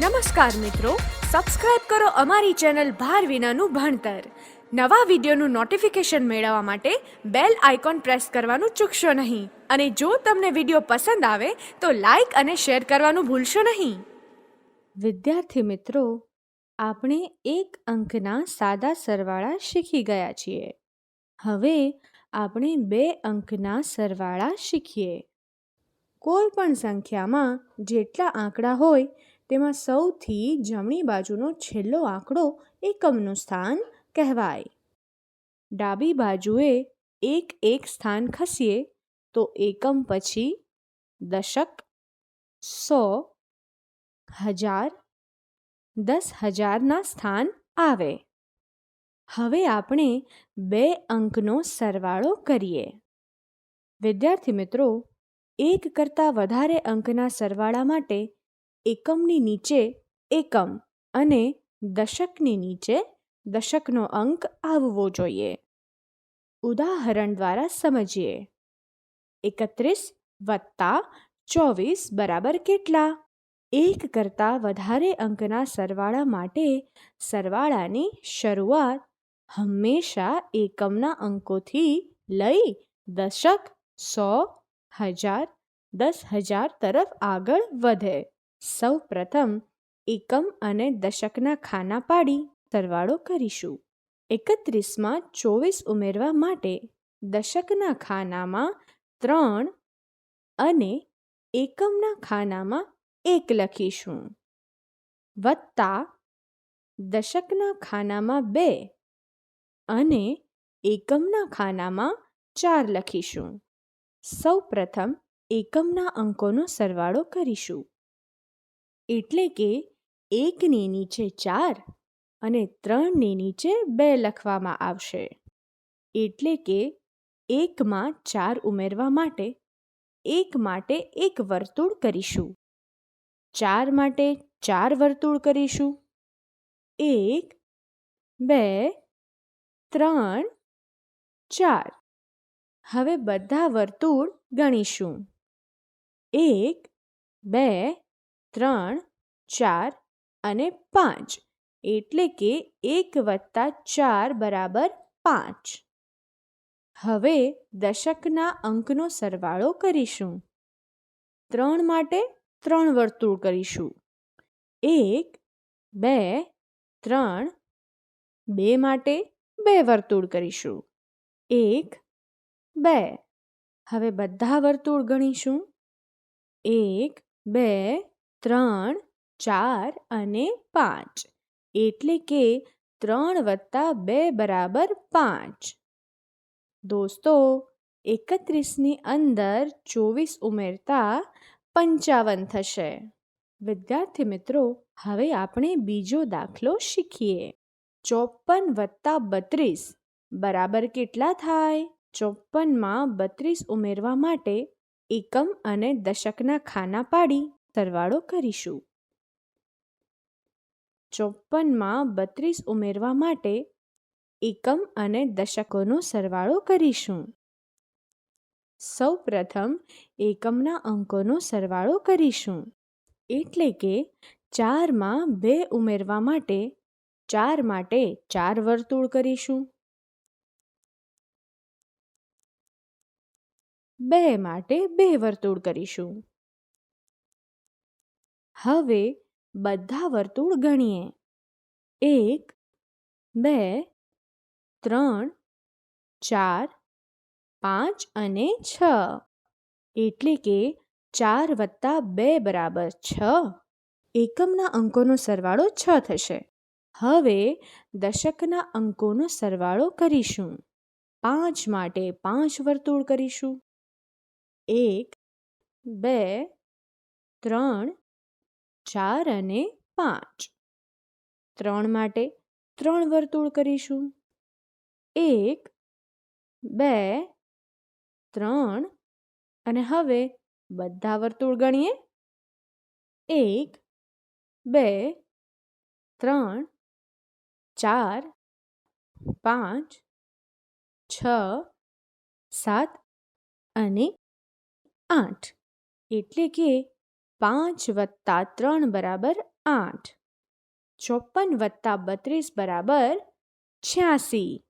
નમસ્કાર મિત્રો સબસ્ક્રાઇબ કરો અમારી ચેનલ ભાર વિનાનું ભણતર. નવા વિડીયોનું નોટિફિકેશન મેળવવા માટે બેલ આઇકોન પ્રેસ કરવાનું ચૂકશો નહીં. અને જો તમને વીડિયો પસંદ આવે, તો લાઈક અને શેર કરવાનું ભૂલશો નહીં. વિદ્યાર્થી મિત્રો, આપણે એક અંકના સાદા સરવાળા શીખી ગયા છીએ. હવે આપણે બે અંકના સરવાળા શીખીએ. કોઈ પણ સંખ્યામાં જેટલા આંકડા હોય તેમાં સૌથી જમણી બાજુનો છેલ્લો આંકડો એકમનું સ્થાન કહેવાય. ડાબી બાજુએ એક એક સ્થાન ખસીએ તો એકમ પછી દશક સો હજાર દસ હજારના સ્થાન આવે. હવે આપણે બે અંકનો સરવાળો કરીએ. વિદ્યાર્થી મિત્રો, એક કરતાં વધારે અંકના સરવાળા માટે એકમની નીચે એકમ અને દશકની નીચે દશકનો અંક આવવો જોઈએ. ઉદાહરણ દ્વારા સમજીએ. એકત્રીસ વત્તા ચોવીસ બરાબર કેટલા? એક કરતાં વધારે અંકના સરવાળા માટે સરવાળાની શરૂઆત હંમેશા એકમના અંકોથી લઈ દશક સો હજાર દસ હજાર તરફ આગળ વધે. સૌ પ્રથમ એકમ અને દશકના ખાના પાડી સરવાળો કરીશું. એકત્રીસમાં ચોવીસ ઉમેરવા માટે દશકના ખાનામાં ત્રણ અને એકમના ખાનામાં એક લખીશું. વત્તા દશકના ખાનામાં બે અને એકમના ખાનામાં ચાર લખીશું. સૌ પ્રથમ એકમના અંકોનો સરવાળો કરીશું. એટલે કે એકની નીચે ચાર અને ત્રણની નીચે બે લખવામાં આવશે. એટલે કે એકમાં ચાર ઉમેરવા માટે એક માટે એક વર્તુળ કરીશું. ચાર માટે ચાર વર્તુળ કરીશું. એક, બે, ત્રણ, ચાર. હવે બધા વર્તુળ ગણીશું. એક, બે ત્રણ, ચાર અને પાંચ એટલે કે એક વત્તા ચાર બરાબર પાંચ. હવે દશકના અંકનો સરવાળો કરીશું. ત્રણ માટે ત્રણ વર્તુળ કરીશું. એક, બે, ત્રણ, બે માટે બે વર્તુળ કરીશું. એક, બે. હવે બધા વર્તુળ ગણીશું. એક, બે ત્રણ, ચાર અને પાંચ. એટલે કે ત્રણ વત્તા બે બરાબર પાંચ. દોસ્તો, એકત્રીસની અંદર ચોવીસ ઉમેરતા પંચાવન થશે. વિદ્યાર્થી મિત્રો, હવે આપણે બીજો દાખલો શીખીએ. ચોપન વત્તા બત્રીસ બરાબર કેટલા થાય? ચોપનમાં બત્રીસ ઉમેરવા માટે એકમ અને દશકના ખાના પાડી. સરવાળો કરીશું. ચોપનમાં બત્રીસ ઉમેરવા માટે એકમ અને દશકોનો સરવાળો કરીશું. સૌ પ્રથમ એકમના અંકોનો સરવાળો કરીશું. એટલે કે ચારમાં બે ઉમેરવા માટે ચાર માટે ચાર વર્તુળ કરીશું. બે માટે બે વર્તુળ કરીશું. હવે બધા વર્તુળ ગણીએ. એક, બે, ત્રણ, ચાર, પાંચ અને છ. એટલે કે ચાર વત્તા બે બરાબર છ. એકમના અંકોનો સરવાળો છ થશે. હવે દશકના અંકોનો સરવાળો કરીશું. પાંચ માટે પાંચ વર્તુળ કરીશું. એક, બે, ત્રણ ચાર અને પાંચ. ત્રણ માટે ત્રણ વર્તુળ કરીશું. એક, બે, ત્રણ અને હવે બધા વર્તુળ ગણીએ. એક, બે, ત્રણ, ચાર, પાંચ, છ, સાત અને આઠ. એટલે કે પાંચ વત્તા ત્રણ બરાબર આઠ. ચોપન વત્તા બત્રીસ બરાબર છ્યાસી.